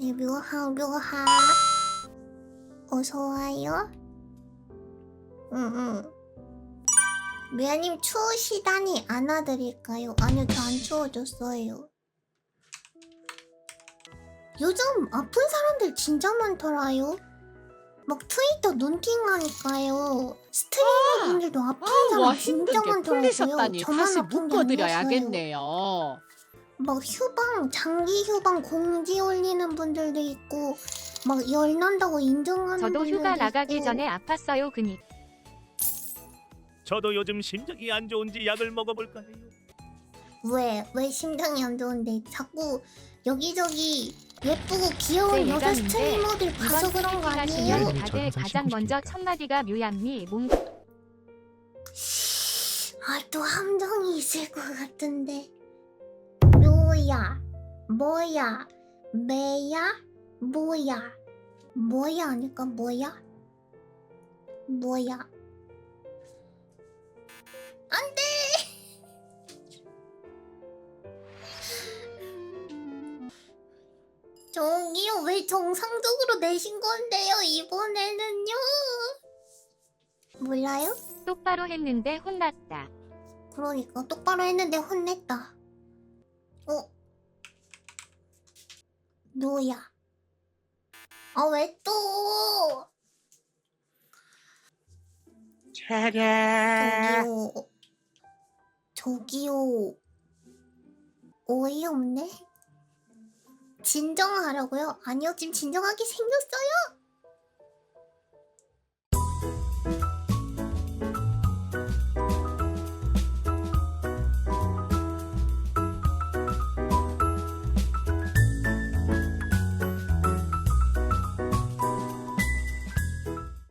네, 묘하 묘하 어서 와요. 응 응. 미아님 추우시다니 안아드릴까요? 아니요 저 안 추워졌어요. 요즘 아픈 사람들 진짜 많더라요. 막 트위터 눈팅하니까요. 스트리머 분들도 아픈 아, 사람 와 진짜 힘들게 많더라고요. 풀리셨다니 저만 다시 아픈 게 아니었어요. 묶어드려야겠네요. 막 휴방 장기 휴방 공지 올리는 분들도 있고 막 열 난다고 인정하는 저도 분들도 휴가 나가기 있고. 전에 아팠어요 그니 저도 요즘 심장이 안 좋은지 약을 먹어볼까 해요. 왜? 왜 심장이 안 좋은데 자꾸 여기저기 예쁘고 귀여운 네, 여자 스트리머들 봐서 이번 그런 거 아니에요? 하시면 네. 다들 가장 먼저. 첫 마디가 묘얌미 몽아또 함정이 있을 것 같은데 묘야? 뭐야? 매야? 뭐야? 뭐야 아닐까 뭐야? 뭐야? 안돼! 저기요 왜 정상적으로 내신 건데요 이번에는요? 몰라요? 똑바로 했는데 혼났다. 그러니까 똑바로 했는데 혼냈다. 노야. 아 왜 또? 저기요. 저기요. 어이없네. 진정하라고요? 아니요 지금 진정하게 생겼어요.